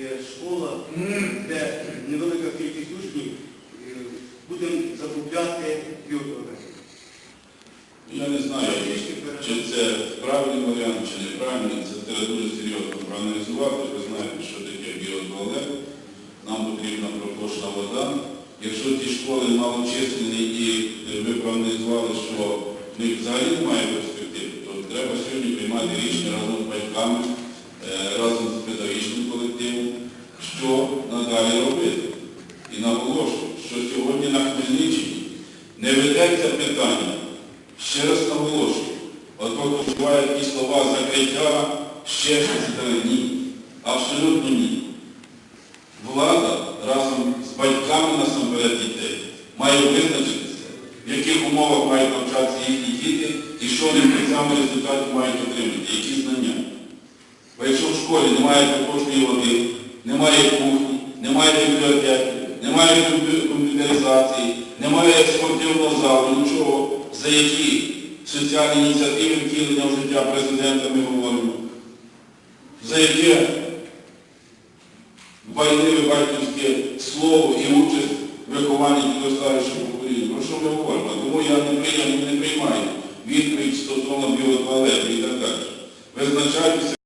Школа, де невелика кількість учнів, е, будемо закупляти півтора. Я не знаю, чи це правильний варіант, чи неправильний. Це треба дуже серйозно проаналізувати. Ви знаєте, що таке біотуалет. Нам потрібна проточна вода. Якщо ті школи малочисленні і е, ви проаналізували, що в них взагалі немає перспективи, то треба сьогодні приймати рішення разом з батьками, е, разом з педагогічним колективом, що надалі робити. І наголошую, що сьогодні на Хмельниччині не ведеться питання. Ще раз наголошую, от коли бувають ті слова закриття, ще щось ні. Абсолютно ні. Влада разом з батьками насамперед дітей має визначитися, в яких умовах мають навчатися їхні діти і що вони в кінцевому результаті мають отримати, які знання. Бо якщо в школі немає проточної води, немає кухні, немає бібліотеки, немає комп'ютеризації, немає спортивного залу, нічого, за які соціальні ініціативи втілення в життя президента ми говоримо, за яке байливе батьківське слово і участь в вихованні підростаючого покоління. Про що ми говоримо? Тому я не прийняв, не приймаю відповідь стосовно біотуалету і так далі. Визначайтеся.